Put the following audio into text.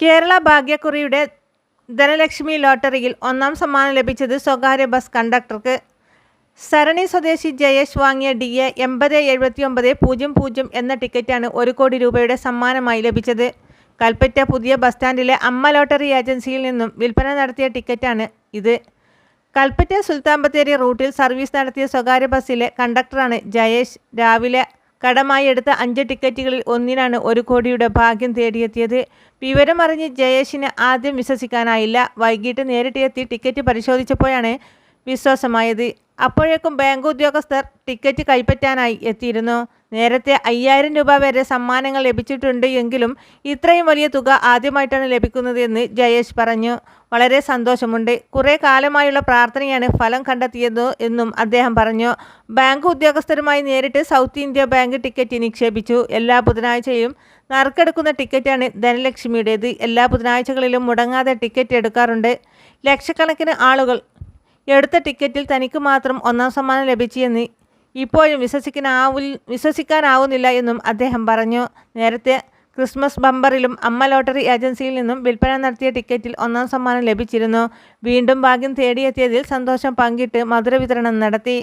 കേരള ഭാഗ്യക്കുറിയുടെ ധനലക്ഷ്മി ലോട്ടറിയിൽ ഒന്നാം സമ്മാനം ലഭിച്ചത് സ്വകാര്യ ബസ് കണ്ടക്ടർക്ക്. സരണി സ്വദേശി ജയേഷ് വാങ്ങിയ ഡി എ എൺപത് എഴുപത്തി ഒമ്പത് പൂജ്യം പൂജ്യം എന്ന ടിക്കറ്റാണ് ഒരു കോടി രൂപയുടെ സമ്മാനമായി ലഭിച്ചത്. കൽപ്പറ്റ പുതിയ ബസ് സ്റ്റാൻഡിലെ അമ്മ ലോട്ടറി ഏജൻസിയിൽ നിന്നും വിൽപ്പന നടത്തിയ ടിക്കറ്റാണ് ഇത്. കൽപ്പറ്റ സുൽത്താൻ ബത്തേരി റൂട്ടിൽ സർവീസ് നടത്തിയ സ്വകാര്യ ബസ്സിലെ കണ്ടക്ടറാണ് ജയേഷ്. രാവിലെ കടമായി എടുത്ത അഞ്ച് ടിക്കറ്റുകളിൽ ഒന്നിനാണ് ഒരു കോടിയുടെ ഭാഗ്യം തേടിയെത്തിയത്. വിവരമറിഞ്ഞ് ജയേഷിന് ആദ്യം വിശ്വസിക്കാനായില്ല. വൈകിട്ട് നേരിട്ടെത്തി ടിക്കറ്റ് പരിശോധിച്ചപ്പോഴാണ് വിശ്വാസമായത്. അപ്പോഴേക്കും ബാങ്ക് ഉദ്യോഗസ്ഥർ ടിക്കറ്റ് കൈപ്പറ്റാനായി എത്തിയിരുന്നു. നേരത്തെ അയ്യായിരം രൂപ വരെ സമ്മാനങ്ങൾ ലഭിച്ചിട്ടുണ്ട് എങ്കിലും ഇത്രയും വലിയ തുക ആദ്യമായിട്ടാണ് ലഭിക്കുന്നത് എന്ന് ജയേഷ് പറഞ്ഞു. വളരെ സന്തോഷമുണ്ട്. കുറേ കാലമായുള്ള പ്രാർത്ഥനയാണ് ഫലം കണ്ടെത്തിയത് എന്നും അദ്ദേഹം പറഞ്ഞു. ബാങ്ക് ഉദ്യോഗസ്ഥരുമായി നേരിട്ട് സൗത്ത് ഇന്ത്യ ബാങ്ക് ടിക്കറ്റ് നിക്ഷേപിച്ചു. എല്ലാ ബുധനാഴ്ചയും നറുക്കെടുക്കുന്ന ടിക്കറ്റാണ് ധനലക്ഷ്മിയുടേത്. എല്ലാ ബുധനാഴ്ചകളിലും മുടങ്ങാതെ ടിക്കറ്റ് എടുക്കാറുണ്ട്. ലക്ഷക്കണക്കിന് ആളുകൾ എടുത്ത ടിക്കറ്റിൽ തനിക്ക് മാത്രം ഒന്നാം സമ്മാനം ലഭിച്ചെന്ന് ഇപ്പോഴും വിശ്വസിക്കാനാവിൽ വിശ്വസിക്കാനാവുന്നില്ല എന്നും അദ്ദേഹം പറഞ്ഞു. നേരത്തെ ക്രിസ്മസ് ബമ്പറിലും അമ്മ ലോട്ടറി ഏജൻസിയിൽ നിന്നും വിൽപ്പന നടത്തിയ ടിക്കറ്റിൽ ഒന്നാം സമ്മാനം ലഭിച്ചിരുന്നു. വീണ്ടും ഭാഗ്യം തേടിയെത്തിയതിൽ സന്തോഷം പങ്കിട്ട് മധുര വിതരണം നടത്തി.